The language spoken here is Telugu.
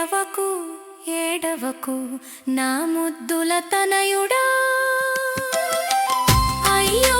ఏడవకు ఏడవకు నా ముద్దుల తనయుడా. అయ్యో